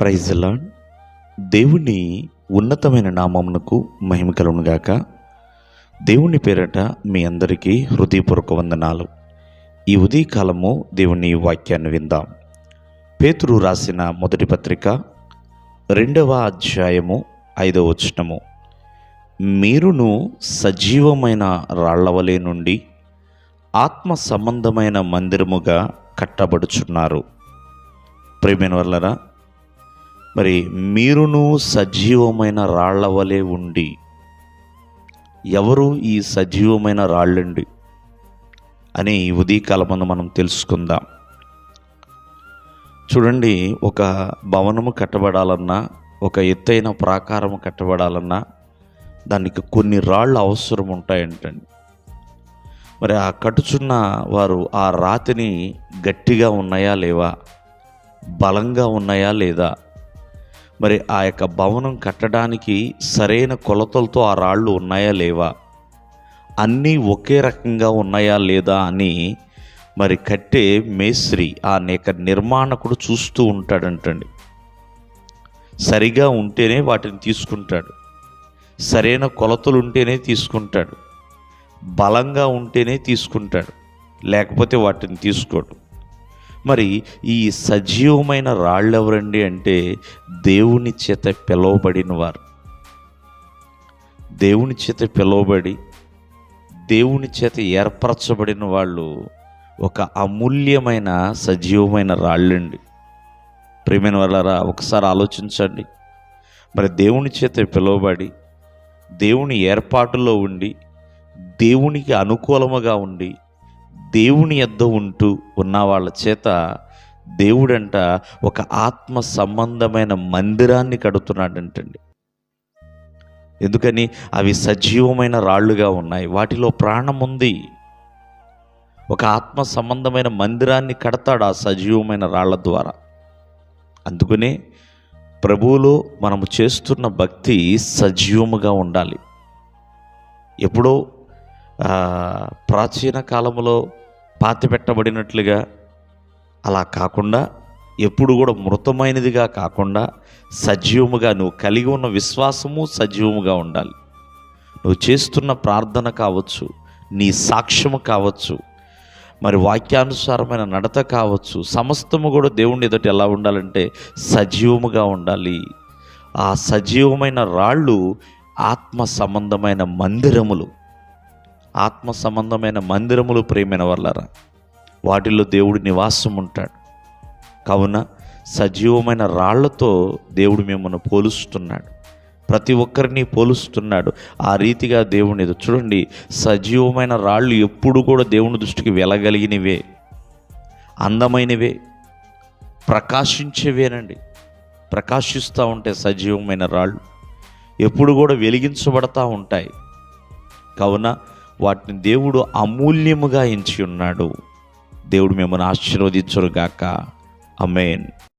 ప్రైజ్లా దేవుని ఉన్నతమైన నామమునకు మహిమ కలుగునుగాక దేవుని పేరట మీ అందరికీ హృదయపూర్వక వందనాలు. ఈ ఉదయకాలము దేవుని వాక్యాన్ని విందాం. పేతురు రాసిన మొదటి పత్రిక రెండవ అధ్యాయము ఐదవ వచనము. మీరును సజీవమైన రాళ్ళవలే నుండి ఆత్మ సంబంధమైన మందిరముగా కట్టబడుచున్నారు. ప్రేమైన వల్లరా మరి మీరును సజీవమైన రాళ్ళ వలె ఉండి ఎవరు ఈ సజీవమైన రాళ్ళండి అని ఈ ఉదయకాలమందు మనం తెలుసుకుందాం. చూడండి ఒక భవనము కట్టబడాలన్నా ఒక ఎత్తైన ప్రాకారము కట్టబడాలన్నా దానికి కొన్ని రాళ్ళు అవసరం ఉంటాయంటండి. మరి ఆ కట్టుచున్న వారు ఆ రాతిని గట్టిగా ఉన్నాయా లేవా? బలంగా ఉన్నాయా లేదా? మరి ఆ యొక్క భవనం కట్టడానికి సరైన కొలతలతో ఆ రాళ్ళు ఉన్నాయా లేవా? అన్నీ ఒకే రకంగా ఉన్నాయా లేదా అని మరి కట్టే మేస్త్రి ఆ యొక్క నిర్మాణకుడు చూస్తూ ఉంటాడంటండి. సరిగా ఉంటేనే వాటిని తీసుకుంటాడు. సరైన కొలతలు ఉంటేనే తీసుకుంటాడు. బలంగా ఉంటేనే తీసుకుంటాడు. లేకపోతే వాటిని తీసుకోడు. మరి ఈ సజీవమైన రాళ్ళు ఎవరండి అంటే దేవుని చేత పిలువబడిన వారు. దేవుని చేత పిలువబడి దేవుని చేత ఏర్పరచబడిన వాళ్ళు ఒక అమూల్యమైన సజీవమైన రాళ్ళండి. ప్రేమైన వాళ్ళరా ఒకసారి ఆలోచించండి. మరి దేవుని చేత పిలువబడి దేవుని ఏర్పాటులో ఉండి దేవునికి అనుకూలముగా ఉండి దేవుని యొద్ద ఉంటూ ఉన్న వాళ్ళ చేత దేవుడంట ఒక ఆత్మ సంబంధమైన మందిరాన్ని కడుతున్నాడంటండి. ఎందుకని? అవి సజీవమైన రాళ్ళుగా ఉన్నాయి. వాటిలో ప్రాణం ఉంది. ఒక ఆత్మ సంబంధమైన మందిరాన్ని కడతాడు ఆ సజీవమైన రాళ్ళ ద్వారా. అందుకనే ప్రభువులో మనము చేస్తున్న భక్తి సజీవముగా ఉండాలి. ఎప్పుడో ప్రాచీన కాలంలో పాతిపెట్టబడినట్లుగా అలా కాకుండా ఎప్పుడు కూడా మృతమైనదిగా కాకుండా సజీవముగా నువ్వు కలిగి ఉన్న విశ్వాసము సజీవముగా ఉండాలి. నువ్వు చేస్తున్న ప్రార్థన కావచ్చు నీ సాక్ష్యము కావచ్చు మరి వాక్యానుసారమైన నడత కావచ్చు సమస్తము కూడా దేవుని ఎదుట ఎలా ఉండాలంటే సజీవముగా ఉండాలి. ఆ సజీవమైన రాళ్ళు ఆత్మ సంబంధమైన మందిరములు. ఆత్మ సంబంధమైన మందిరములు ప్రేమైన వాళ్ళరా వాటిలో దేవుడు నివాసం ఉంటాడు కావున సజీవమైన రాళ్ళతో దేవుడు మిమ్మల్ని పోలుస్తున్నాడు. ప్రతి ఒక్కరిని పోలుస్తున్నాడు. ఆ రీతిగా దేవుని చూడండి సజీవమైన రాళ్ళు ఎప్పుడు కూడా దేవుని దృష్టికి వెళ్ళగలిగినవే అందమైనవే ప్రకాశించేవేనండి. ప్రకాశిస్తూ ఉంటాయి సజీవమైన రాళ్ళు ఎప్పుడు కూడా వెలిగించబడతా ఉంటాయి. కావున వాటిని దేవుడు అమూల్యముగా ఎంచి ఉన్నాడు దేవుడు మిమ్మల్ని ఆశీర్వదించరుగాక అమేన్